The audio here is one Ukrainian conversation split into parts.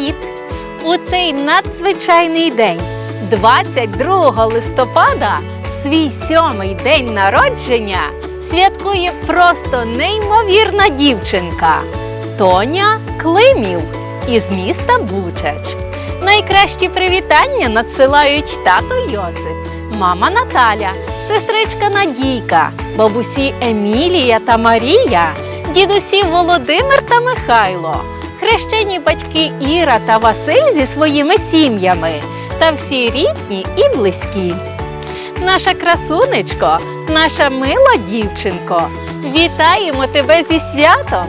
Привіт! У цей надзвичайний день, 22 листопада, свій сьомий день народження святкує просто неймовірна дівчинка Тоня Климів із міста Бучач. Найкращі привітання надсилають тато Йосип, мама Наталя, сестричка Надійка, бабусі Емілія та Марія, дідусі Володимир та Михайло, хрещені батьки Іра та Василь зі своїми сім'ями та всі рідні і близькі. Наша красунечко, наша мила дівчинко, вітаємо тебе зі святом!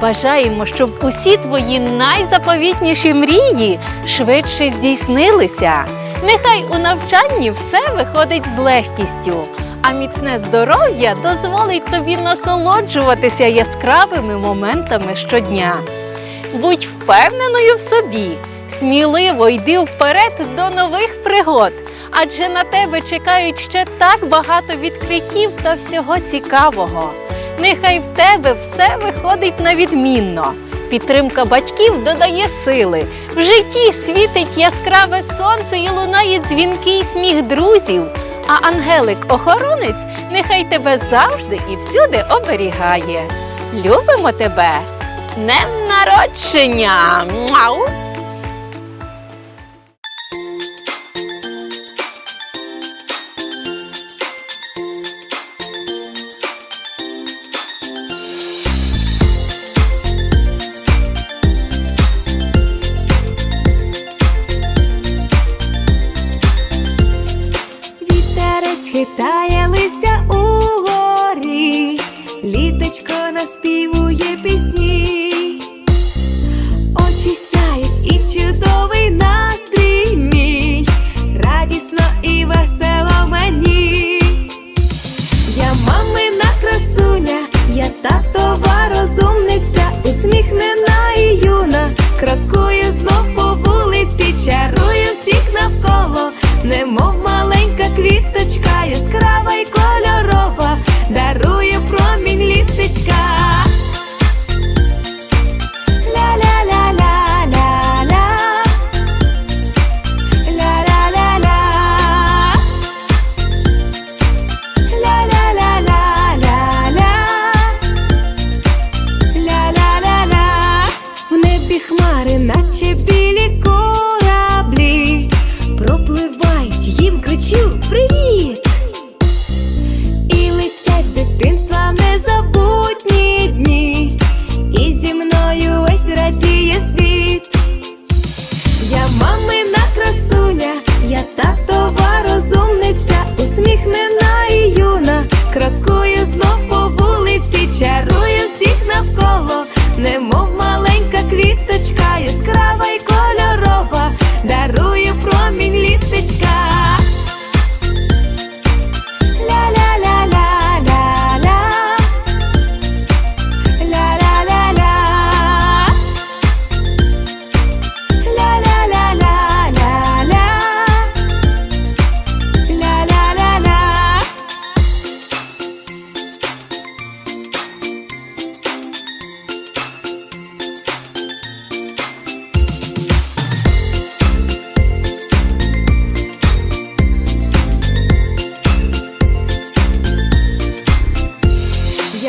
Бажаємо, щоб усі твої найзаповітніші мрії швидше здійснилися. Нехай у навчанні все виходить з легкістю, а міцне здоров'я дозволить тобі насолоджуватися яскравими моментами щодня. Будь впевненою в собі, сміливо йди вперед до нових пригод, адже на тебе чекають ще так багато відкриттів та всього цікавого. Нехай в тебе все виходить на відмінно. Підтримка батьків додає сили. В житті світить яскраве сонце і лунає дзвінкий сміх друзів. А ангелик-охоронець нехай тебе завжди і всюди оберігає. Любимо тебе! Днем народження! Муау!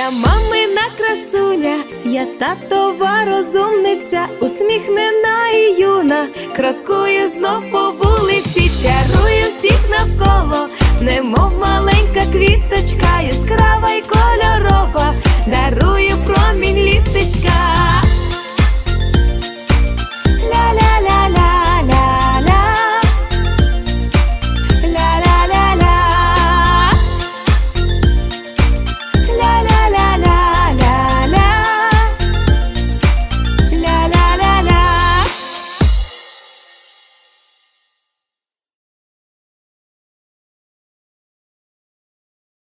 Я мамина красуня, я татова розумниця, усміхнена і юна, крокую знов по вулиці, чарую всіх навколо, немов маленька квіточка, яскрава й кольорова,